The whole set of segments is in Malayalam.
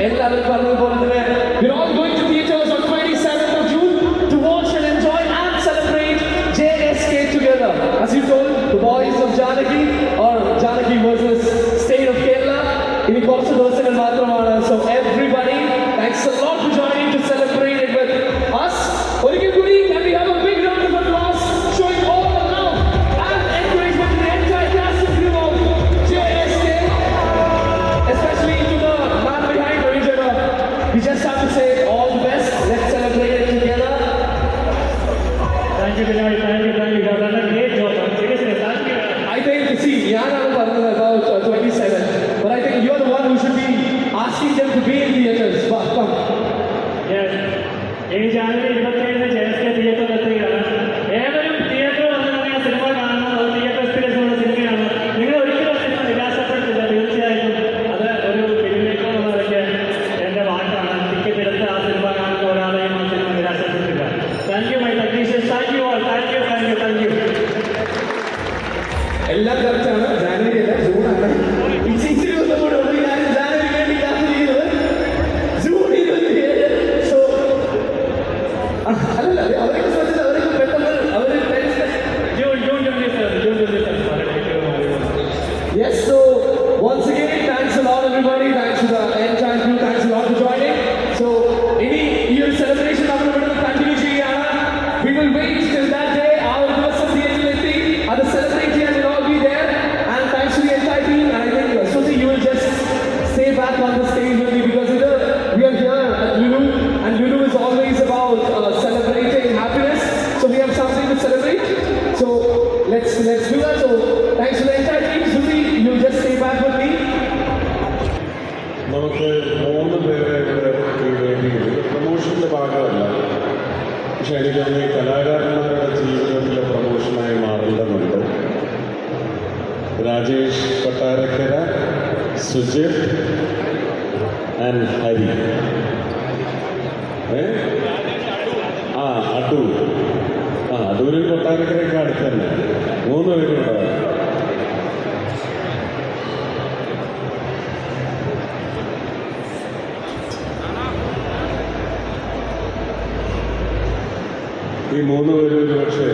എല്ലാവരും പറഞ്ഞതുപോലെ തന്നെ we're all going to theaters on 27th of June to watch and enjoy and celebrate JSK together. As you told, the boys of Janaki or Janaki versus State of Kerala. ഇനി കുറച്ച് ദിവസങ്ങൾ മാത്രമാണ് so Vinay. Thank you, thank you. You Yes, so once again, thanks a lot everybody. Thanks to the entire crew. Thanks a lot for joining. So any year celebration, I'm going to. We will wait till that day. Our members of the agility are the celebrity will all be there. And thanks to the entire team. And I think uh, Swati, you will just stay back on the stage with me because either we are here at Lulu and Lulu is always about uh, celebrating happiness. So we have something to celebrate. So let's let's do that. So thanks to the പക്ഷെ കലാകാരന്മാരുടെ ജീവിതത്തിലെ പ്രമോഷനായി മാറേണ്ടതുണ്ട്. രാജേഷ് കൊട്ടാരക്കര സുജിത് ആൻഡ് ഹരി. ആ അടൂർ ആ അടൂരും കൊട്ടാരക്കരയ്ക്ക് അടുത്ത് തന്നെ മൂന്ന് പേരുണ്ടാവും ഈ മൂന്ന് പേരും പക്ഷേ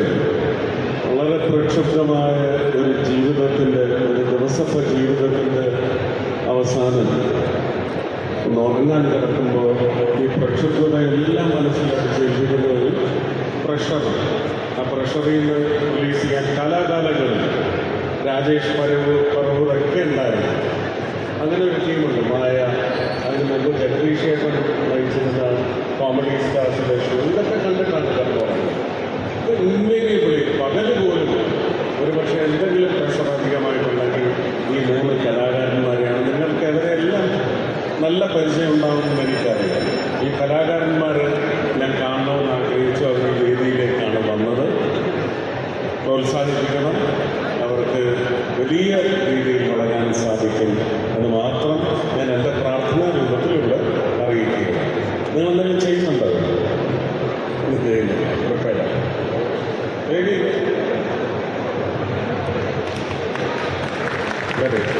വളരെ പ്രക്ഷുബ്ധമായ ഒരു ജീവിതത്തിന്റെ ഒരു ദിവസത്തെ ജീവിതത്തിന്റെ അവസാനം ഒന്ന് ഉറങ്ങാൻ കിടക്കുമ്പോൾ ഈ പ്രക്ഷുബ്ധത എല്ലാം മനസ്സിലാക്കി ചെയ്തിരുന്ന ഒരു പ്രഷർ ആ പ്രഷറിൽ നിന്ന് റിലീസ് ചെയ്യാൻ കാലാകാലങ്ങളിൽ രാജേഷ് പരവ് പറവൂരൊക്കെ ഉണ്ടായിരുന്നു. നല്ല പരിചയം ഉണ്ടാവുമെന്ന് എനിക്കറിയാം. ഈ കലാകാരന്മാർ ഞാൻ കാണണമെന്ന് ആഗ്രഹിച്ചു അവരുടെ രീതിയിലേക്കാണ് വന്നത്. പ്രോത്സാഹിപ്പിക്കണം. അവർക്ക് വലിയ രീതിയിൽ വളരാൻ സാധിക്കും. അത് മാത്രം ഞാൻ എന്റെ പ്രാർത്ഥനാ രൂപത്തിലൂടെ അറിയിക്കുക നിങ്ങളെന്തെങ്കിലും ചെയ്യുന്നുണ്ടോ? ഉറപ്പായില്ല റെഡി